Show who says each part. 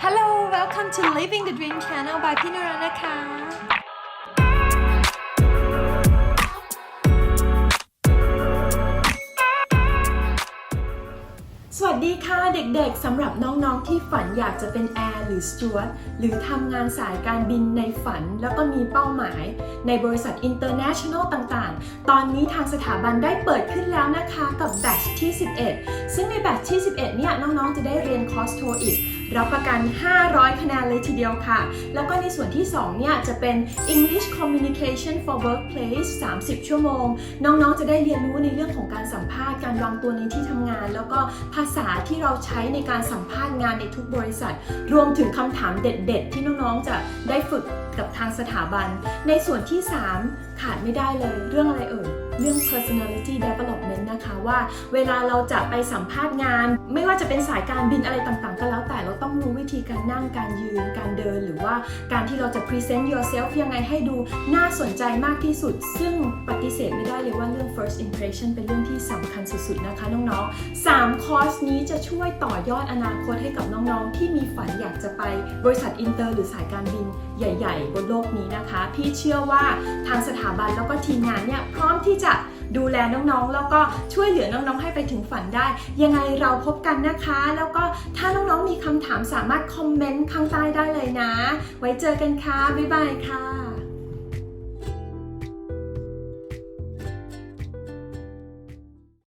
Speaker 1: Hello welcome to Living the Dream Channel by พี่นรนะคะ
Speaker 2: สวัสดีค่ะเด็กๆ สำหรับน้องๆ ที่ฝันอยากจะเป็นแอร์หรือสจวตหรือทำงานสายการบินในฝันแล้วก็มีเป้าหมาย ในบริษัท International ต่างๆ ตอนนี้ทางสถาบันได้เปิดขึ้นแล้วนะคะกับแบทที่ 11 ซึ่งในแบทที่ 11 เนี่ยน้องๆ จะได้เรียนคอร์สโทอีก รับประกัน 500 คะแนนเลยทีเดียวค่ะ แล้วก็ในส่วนที่ 2 เนี่ย จะเป็น English Communication for Workplace 30 ชั่วโมง น้องๆ จะได้เรียนรู้ในเรื่องของการสัมภาษณ์การวางตัวในที่ทำงาน แล้วก็ภาษาที่เราใช้ในการสัมภาษณ์งานในทุกบริษัท รวมถึงคำถามเด็ด ๆ ที่น้องๆ จะได้ฝึก กับทางสถาบัน ในส่วนที่ 3 ขาดไม่ได้เลยเรื่องอะไรเอ่ยเรื่อง personality development นะคะว่าเวลาเราจะไปสัมภาษณ์งาน ไม่ว่าจะเป็นสายการบินอะไรต่างๆ ก็แล้วแต่เราต้องรู้วิธีการนั่งการยืนการเดิน หรือว่าการที่เราจะ present yourself ยังไงให้ดูน่าสนใจมากที่สุด ซึ่งปฏิเสธไม่ได้เลยว่าเรื่อง first impression เป็นเรื่องที่สำคัญสุดๆนะคะน้องๆ3คอร์สนี้จะช่วยต่อยอดอนาคตให้กับน้องๆ ที่มีฝันอยากจะไปบริษัทอินเตอร์หรือสายการบินใหญ่ๆบนโลกนี้นะคะ พี่เชื่อว่าทางสถาบันแล้วก็ทีมงานเนี่ยพร้อมที่จะดูแลน้องๆ แล้วก็ช่วยเหลือน้องๆ ให้ไปถึงฝันได้ ยังไงเราพบกันนะคะ แล้วก็ถ้าน้องๆ มีคำถามสามารถคอมเมนต์ข้างใต้ได้เลยนะ ไว้เจอกันค่ะ บ๊ายบายค่ะ